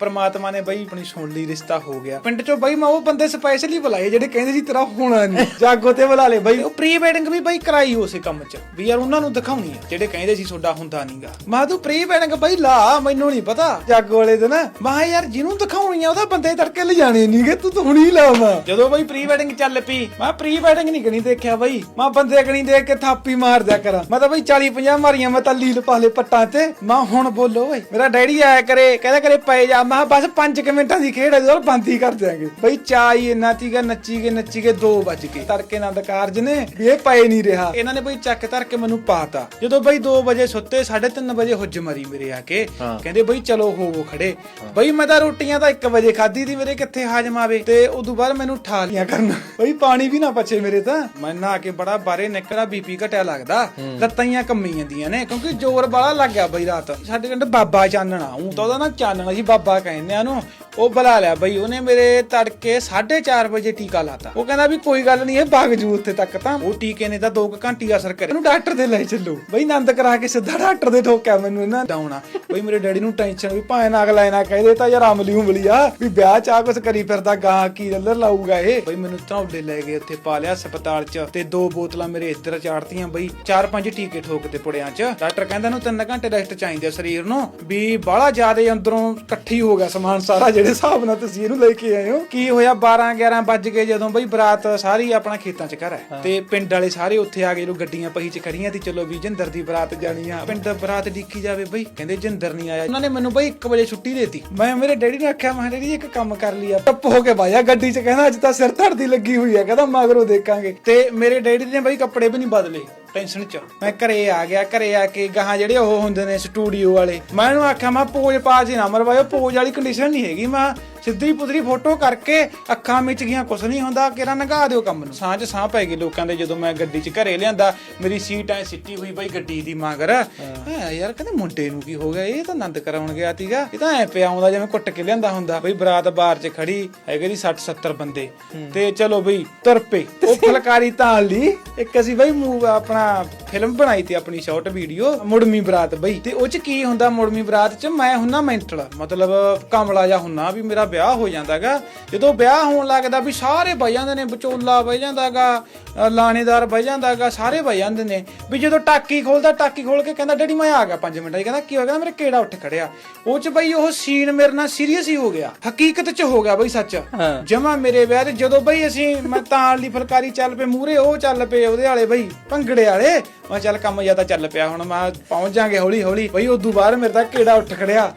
ਪ੍ਰਮਾਤਮਾ ਨੇ ਬਈ ਆਪਣੀ ਸੁਣ ਲਈ, ਰਿਸ਼ਤਾ ਹੋ ਗਿਆ। ਪਿੰਡ ਚੋਂ ਬਈ ਮੈਂ ਉਹ ਬੰਦੇ ਸਪੈਸ਼ਲੀ ਬੁਲਾਏ ਜਿਹੜੇ ਕਹਿੰਦੇ ਸੀ ਤੇਰਾ ਹੋਣਾ ਨਹੀਂ ਜਾਗੋ ਤੇ ਬੁਲਾ ਲੇ ਬਈ। ਉਹ ਪ੍ਰੀ ਵੈਡਿੰਗ ਵੀ ਬਈ ਕਰਾਈ ਉਸੇ ਕੰਮ 'ਚ, ਵੀ ਯਾਰ ਉਹਨਾਂ ਨੂੰ ਦਿਖਾਉਣੀ ਆ, ਜਿਹੜੇ ਕਹਿੰਦੇ ਸੀ ਤੁਹਾਡਾ ਹੁੰਦਾ ਨਹੀਂਗਾ ਮੈਂ ਤੂੰ ਪ੍ਰੀ ਵੈਡਿੰਗ ਬਈ ਲਾ, ਮੈਨੂੰ ਨਹੀਂ ਪਤਾ। ਜਾਗੋ ਵਾਲੇ ਦਿਨ, ਮੈਂ ਕਿਹਾ, ਯਾਰ ਜਿਹਨੂੰ ਦਿਖਾਉਣੀ ਆ, ਉਹਦਾ ਬੰਦੇ ਤੜਕੇ ਲਿਜਾਣੇ ਨਹੀਂਗੇ ਤੂੰ ਤਾਂ ਹੁਣੀ ਲਾ ਮੈਂ। ਜਦੋਂ ਬਈ ਪ੍ਰੀ ਵੈਡਿੰਗ ਚੱਲ ਪਈ, ਮੈਂ ਪ੍ਰੀ ਵੈਡਿੰਗ ਨਹੀਂ ਕਣੀ ਦੇਖਿਆ ਬਈ। ਮੈਂ ਬੰਦੇ ਕਣੀ ਦੇਖ ਕੇ ਥਾਪੀ ਮਾਰ ਦਿਆ ਕਰਾਂ। ਮੈਂ ਤਾਂ ਬਈ 40 50 ਮਾਰੀਆਂ ਮੈਂ ਤਾਂ ਲੀਲ ਪਾਲੇ ਪੱਟਾਂ ਤੇ। ਮੈਂ ਹੁਣ ਬੋਲੋ ਓਏ, ਮੇਰਾ ਡੈਡੀ ਆਇਆ ਕਰੇ, ਕਹਿੰਦਾ ਕਰੇ ਪਏ ਜਾ ਮੈਂ ਬਸ 5 ਮਿੰਟਾਂ ਦੀ ਖੇਡ ਹੈ ਜਦੋਂ ਬੰਦ ਹੀ ਕਰ ਦਿਆਂਗੇ। ਬਈ ਚਾਈ ਇੰਨਾ ਤੀਗਾ ਨੱਚੀ ਗਏ ਨੱਚੀ ਗਏ 2 ਵੱਜ ਗਏ। ਤੜਕੇ ਨਾਲ ਕਾਰਜ ਨੇ ਵੀ ਇਹ ਪਏ ਨਹੀਂ ਰਿਹਾ। ਇਹਨਾਂ ਨੇ ਬਈ ਚੱਕ ਧਰ ਕੇ ਮੈਨੂੰ ਪਾਤਾ। ਜਦੋਂ ਬਈ 2 ਵਜੇ ਸੁੱਤੇ 3:30 ਵਜੇ ਹੁੱਜ ਮਰੀ ਮੇਰੇ ਆ ਕੇ। ਕਹਿੰਦੇ ਬਈ ਚਲੋ ਹੋਵੋ ਖੜੇ। ਬਈ ਮੈਂ ਤਾਂ ਰੋਟੀਆਂ ਤਾਂ 1 ਵਜੇ ਖਾਧੀ ਦੀ ਮੇਰੇ ਕਿੱਥੇ ਹਾਜਮ ਆਵੇ? ਤੇ ਉਦੋਂ ਬਾਅਦ ਮੈਨੂੰ ਠਾ ਲਿਆ ਕਰਨਾ। ਬਈ ਪਾਣੀ ਵੀ ਨਾ ਪਛੇ ਮੇਰੇ ਤਾਂ। ਮੈਂ ਨਹਾ ਕੇ ਬੜਾ ਬਾਰੇ ਨਿਕਲਾ ਬੀਪੀ ਘਟਿਆ ਲੱਗਦਾ। ਲੱਤਾਂ ਕੰਮੀ ਜਾਂਦੀਆਂ ਨੇ ਕਿਉਂਕਿ ਜ਼ੋਰ ਬਾਲਾ ਲੱਗ ਗਿਆ ਬਈ ਰਾਤ। ਸਾਡੇ ਕੰਡ ਬਾਬਾ ਚਾਨਣਾ ਉਹ ਤਾਂ ਉਹਦਾ ਨਾ ਚਾਨਣਾ ਸੀ ਬਾਬਾ ਕਹਿੰਦੇ ਆ ਨੂੰ ਉਹ ਬੁਲਾ ਲਿਆ ਬਈ, ਉਹਨੇ ਮੇਰੇ ਤੜਕੇ 4:30 ਵਜੇ ਟੀਕਾ ਲਾਤਾ। ਉਹ ਕਹਿੰਦਾ ਵੀ ਕੋਈ ਗੱਲ ਨਹੀਂ, ਇਹ ਭਾਗ ਉੱਥੇ ਤੱਕ ਤਾਂ। ਉਹ ਟੀਕੇ ਨੇ ਤਾਂ 2 ਘੰਟੇ ਅਸਰ ਕਰਿਆ ਇਹਨੂੰ ਡਾਕਟਰ ਦੇ ਲੈ ਚੱਲੋ। ਬਈ ਆਨੰਦ ਕਰਾ ਕੇ ਸਿੱਧਾ ਡਾਕਟਰ ਦੇ ਠੋਕਿਆ ਮੈਨੂੰ ਇਹਨਾਂ ਡਾਉਣਾ ਬਈ, ਮੇਰੇ ਡੈਡੀ ਨੂੰ ਟੈਨਸ਼ਨ ਵੀ ਭਾਵੇਂ ਨਾ ਅਗਲਾ ਨਾ ਕਹਦੇ ਤਾਂ ਯਾਰ ਅਮਲੀ ਉਮਲੀ ਆ। ਵੀ ਵਿਆਹ ਚ ਆ ਕੁਛ ਕਰੀ ਫਿਰਦਾ ਗਾਂ ਕੀ ਲੱਲਰ ਲਾਊਗਾ ਇਹ। ਬਈ, ਮੈਨੂੰ ਧੌਲੇ ਲੈ ਗਏ ਉੱਥੇ ਪਾ ਲਿਆ ਹਸਪਤਾਲ ਚ ਤੇ ਦੋ ਬੋਤਲਾਂ ਮੇਰੇ ਇੱਧਰ ਚਾੜਤੀਆਂ ਬਈ, ਚਾਰ ਪੰਜ ਟੀਕੇ ਠੋਕਦੇ ਪੁੜਿਆਂ ਚ। ਡਾਕਟਰ ਕਹਿੰਦਾ ਨੂੰ 3 ਘੰਟੇ ਰੈਸਟ ਚਾਹੀਦੀ ਆ ਸਰੀਰ ਨੂੰ। ਵੀ ਬਾਹਲਾ ਜ਼ਿਆਦਾ ਅੰਦਰੋਂ ਇਕੱਠੀ ਹੋ ਗਿਆ ਸਮਾਨ ਸਾਰਾ ਜਿਹੜੇ ਹਿਸਾਬ ਨਾਲ ਤੁਸੀਂ ਇਹਨੂੰ ਲੈ ਕੇ ਆਏ ਹੋ? ਕੀ ਹੋਇਆ? 12 11 ਵੱਜ ਗਏ ਜਦੋਂ ਬਈ ਬਰਾਤ ਸਾਰੀ ਆਪਣਾ ਖੇਤਾਂ ਚ ਘਰ ਹੈ। ਤੇ ਪਿੰਡ ਵਾਲੇ ਸਾਰੇ ਉੱਥੇ ਆ ਗਏ ਲੋ ਗੱਡੀਆਂ ਪਹੀ ਚ ਖੜੀਆਂ ਤੇ ਚਲੋ ਵੀ ਜਿੰਦਰ ਦੀ ਬਰਾਤ ਜਾਣੀ ਆ। ਪਿੰਡ ਬਰਾਤ ਡਿੱਕੀ ਜਾਵੇ ਬਈ ਕਹਿੰਦੇ ਜਿੰਦਰ ਨਹੀਂ ਆਇਆ। ਉਹਨਾਂ ਨੇ ਮੈਨੂੰ ਬਈ 1 ਵਜੇ ਛੁੱਟੀ ਦੇਤੀ। ਮੈਂ ਮੇਰੇ ਡੈਡੀ ਨੇ ਆਖਿਆ ਮੈਂ ਡੈਡੀ ਇੱਕ ਕੰਮ ਕਰ ਲਿਆ ਟੱਪ ਹੋ ਕੇ ਬਾਇਆ ਗੱਡੀ ਚ ਕਹਿੰਦਾ ਅੱਜ ਤਾਂ ਸਿਰ ਧੜਦੀ ਲੱਗੀ ਹੋਈ ਹੈ ਕਹਿੰਦਾ ਮਗਰੋਂ ਦੇਖਾਂਗੇ। ਤੇ ਮੇਰੇ ਡੈਡੀ ਨੇ ਬਈ ਕੱਪੜੇ ਵੀ ਨਹੀਂ ਬਦਲੇ। ਟੈਨਸ਼ਨ ਚ। ਮੈਂ ਘਰੇ ਆ ਗਿਆ, ਘਰੇ ਆ ਕੇ ਗਾਹਾਂ ਜਿਹੜੇ ਉਹ ਹੁੰਦੇ ਨੇ ਸਟੂਡੀਓ ਵਾਲੇ। ਮੈਂ ਇਹਨੂੰ ਆਖਿਆ, ਮੈਂ ਪੋਜ ਪਾ ਜੀ ਨਾ ਮਰਵਾਇਓ, ਪੋਜ ਵਾਲੀ ਕੰਡੀਸ਼ਨ ਨਹੀਂ ਹੈਗੀ, ਮੈਂ ਸਿੱਧੀ ਪੁੱਧਰੀ ਫੋਟੋ ਕਰਕੇ ਅੱਖਾਂ ਵਿੱਚ ਗੀਆਂ ਕੁਛ ਨਹੀਂ ਹੁੰਦਾ ਕਿਰਾ ਨਗਾ ਦਿਓ ਕੰਮ ਨੂੰ। ਚ ਸਾਹ ਪੈ ਗਏ ਲੋਕਾਂ ਦੇ ਜਦੋਂ ਮੈਂ ਗੱਡੀ 'ਚ ਘਰੇ ਲਿਆਂਦਾ ਮੇਰੀ ਸੀਟ ਐ ਸਿੱਟੀ ਹੋਈ ਬਈ ਗੱਡੀ ਦੀ ਮਗਰ। ਹਾਂ। ਯਾਰ ਕਹਿੰਦੇ ਮੁੰਡੇ ਨੂੰ ਕੀ ਹੋ ਗਿਆ? ਇਹ ਤਾਂ ਆਨੰਦ ਕਰਾਉਣ ਗਿਆ ਸੀਗਾ ਇਹ ਤਾਂ ਐ ਪਿਆ ਆਉਂਦਾ ਜਿਵੇਂ ਕੁੱਟ ਕੇ ਲਿਆਂਦਾ ਹੁੰਦਾ। ਬਈ ਬਰਾਤ ਬਾਰ 'ਚ ਖੜੀ ਹੈਗੇ ਦੀ 60 70 ਬੰਦੇ। ਤੇ ਚਲੋ ਬਈ ਤੁਰ ਪਏ। ਉਹ ਫਲਕਾਰੀ ਤਾਂ ਲਈ ਇੱਕ ਅਸੀਂ ਬਈ ਮੂਵ ਆਪਣਾ ਫਿਲਮ ਬਣਾਈ ਤੇ ਆਪਣੀ ਸ਼ਾਰਟ ਵੀਡੀਓ ਮੁੜਮੀ ਬਰਾਤ ਬਈ। ਤੇ ਉਹ 'ਚ ਕੀ ਹੁੰਦਾ ਮੁੜਮੀ ਬਰਾਤ 'ਚ ਮੈਂ ਹੁੰਨਾ ਮੈਂਟਲ ਮਤਲਬ ਕਮਲਾ ਜਾ ਹੁੰਨਾ ਵੀ ਮੇਰਾ ਵਿਆਹ ਹੋ ਜਾਂਦਾਗਾ। ਜਦੋਂ ਵਿਆਹ ਹੋਣ ਲੱਗਦਾ ਵੀ ਸਾਰੇ ਬਹਿ ਜਾਂਦੇ ਨੇ ਵਿਚੋਲਾ ਬਹਿ ਜਾਂਦਾਗਾ ਲਾਣੇਦਾਰ ਬਹਿ ਜਾਂਦਾਗਾ ਸਾਰੇ ਬਹਿ ਜਾਂਦੇ ਨੇ। ਵੀ ਜਦੋਂ ਟਾਕੀ ਖੋਲਦਾ ਟਾਕੀ ਖੋਲ ਕੇ ਕਹਿੰਦਾ ਡੈਡੀ ਮੈਂ ਆ ਗਿਆ 5 ਮਿੰਟਾਂ 'ਚ ਕਹਿੰਦਾ ਕੀ ਹੋ ਗਿਆ ਮੇਰੇ ਕਿਹੜਾ ਉੱਠ ਖੜਿਆ? ਉਹ 'ਚ ਬਈ ਉਹ ਸੀਨ ਮੇਰੇ ਨਾਲ ਸੀਰੀਅਸ ਹੀ ਹੋ ਗਿਆ। ਹਕੀਕਤ 'ਚ ਹੋ ਗਿਆ ਬਈ ਸੱਚ। ਜਮਾ ਮੇਰੇ ਵਿਆਹ ਤੇ ਜਦੋਂ ਬਈ ਅਸੀਂ ਮੈਂ ਤਾਂ ਦੀ ਫਲਕਾਰੀ ਚੱਲ ਪਏ ਮੂਰੇ ਉਹ ਚੱਲ ਪਏ ਉਹਦੇ ਵਾਲੇ ਬਈ ਭੰਗੜੇ ਵਾਲੇ। ਮੈਂ ਚੱਲ ਕੰਮ ਜ਼ਿਆਦਾ ਚੱਲ ਪਿਆ ਹੁਣ, ਮੈਂ ਪਹੁੰਚ ਜਾਾਂਗੇ ਹੌਲੀ ਹੌਲੀ ਬਈ ਉਦੋਂ ਬਾਅਦ ਮੇਰੇ ਤਾਂ ਕਿਹੜਾ ਉੱਠ ਖੜਿਆ।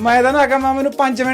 ਮੈਂ ਤਾਂ ਨਾ ਆਖਿਆ ਮੈਂ ਮੈਨੂੰ 5 ਮਿੰਟ